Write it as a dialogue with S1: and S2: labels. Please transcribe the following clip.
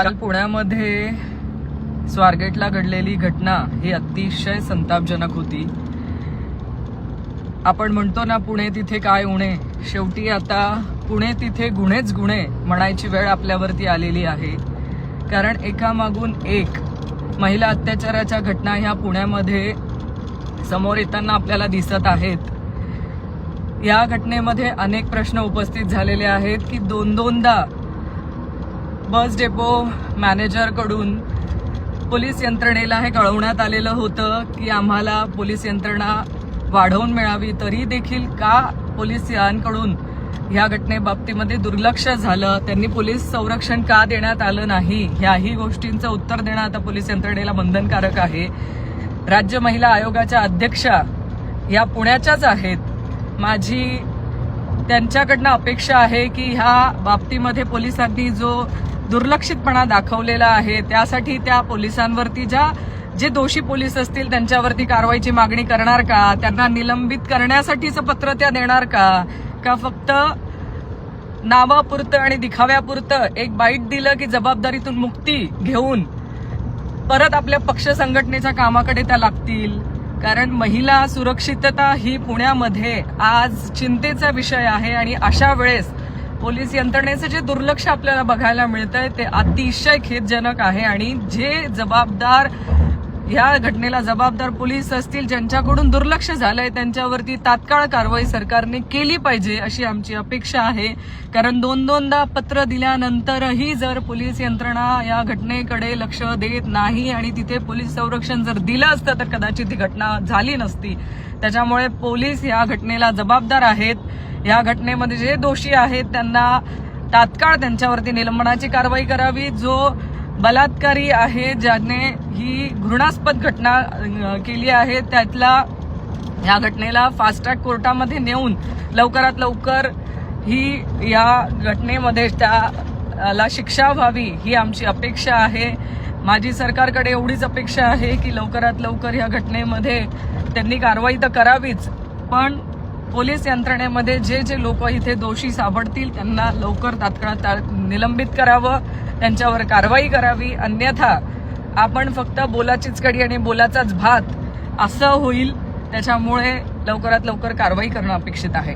S1: काल पुण्यामध्ये स्वारगेटला घडलेली घटना ही अतिशय संतापजनक होती. आपण म्हणतो ना पुणे तिथे काय उणे? शेवटी आता पुणे तिथे गुन्हेच गुन्हे म्हणायची वेळ आपल्यावरती आलेली आहे. कारण एकामागून एक महिला अत्याचाराच्या घटना ह्या पुण्यामध्ये समोर येताना आपल्याला दिसत आहेत. या घटनेमध्ये अनेक प्रश्न उपस्थित झालेले आहेत की दोन दोनदा बस डेपो मॅनेजरकडून पोलीस यंत्रणेला हे कळवण्यात आलेलं होतं की आम्हाला पोलीस यंत्रणा वाढवून मिळावी तरी देखील का पोलिसांकडून ह्या घटनेबाबतीमध्ये दुर्लक्ष झालं? त्यांनी पोलीस संरक्षण का देण्यात आलं नाही? ह्याही गोष्टींचं उत्तर देणं आता पोलीस यंत्रणेला बंधनकारक आहे. राज्य महिला आयोगाच्या अध्यक्षा या पुण्याच्याच आहेत. माझी त्यांच्याकडनं अपेक्षा आहे की ह्या बाबतीमध्ये पोलिसांनी जो दुर्लक्षितपणा दाखवलेला आहे. त्यासाठी त्या पोलिसांवरती ज्या जे दोषी पोलीस असतील त्यांच्यावरती कारवाईची मागणी करणार का? त्यांना निलंबित करण्यासाठीचं पत्र त्या देणार का? का फक्त नावापुरतं आणि दिखाव्यापुरतं एक बाईट दिलं की जबाबदारीतून मुक्ती घेऊन परत आपल्या पक्ष संघटनेच्या कामाकडे त्या लागतील? कारण महिला सुरक्षितता ही पुण्यामध्ये आज चिंतेचा विषय आहे आणि अशा वेळेस पोलीस यंत्रणेचं जे दुर्लक्ष आपल्याला बघायला मिळतंय ते अतिशय खेदजनक आहे. आणि जे जबाबदार ह्या घटनेला जबाबदार पोलीस असतील ज्यांच्याकडून दुर्लक्ष झालंय त्यांच्यावरती तात्काळ कारवाई सरकारने केली पाहिजे अशी आमची अपेक्षा आहे. कारण दोन दोनदा पत्र दिल्यानंतरही जर पोलीस यंत्रणा या घटनेकडे लक्ष देत नाही आणि तिथे पोलीस संरक्षण जर दिलं असतं तर कदाचित ही घटना झाली नसती. त्याच्यामुळे पोलीस या घटनेला जबाबदार आहेत. या घटनेमध्ये जे दोषी आहेत त्यांना तात्काळ त्यांच्यावरती निलंबनाची कारवाई करावी. जो बलात्कारी आहे ज्याने ही घृणास्पद घटना केली आहे त्यातला या घटनेला फास्ट ट्रॅक कोर्टामध्ये नेऊन लवकरात लवकर ही या घटनेमध्ये त्याला शिक्षा व्हावी ही आमची अपेक्षा आहे. माझी सरकारकडे एवढीच अपेक्षा आहे की लवकरात लवकर या घटनेमध्ये त्यांनी कारवाई तर करावीच पण पोलीस यंत्रणेमध्ये जे जे लोक इथे दोषी सापडतील त्यांना लवकर तात्काळ निलंबित करावं त्यांच्यावर कारवाई करावी. अन्यथा आपण फक्त बोलाचीच कडी आणि बोलाचाच भात असं होईल. त्याच्यामुळे लवकरात लवकर कारवाई करणं अपेक्षित आहे.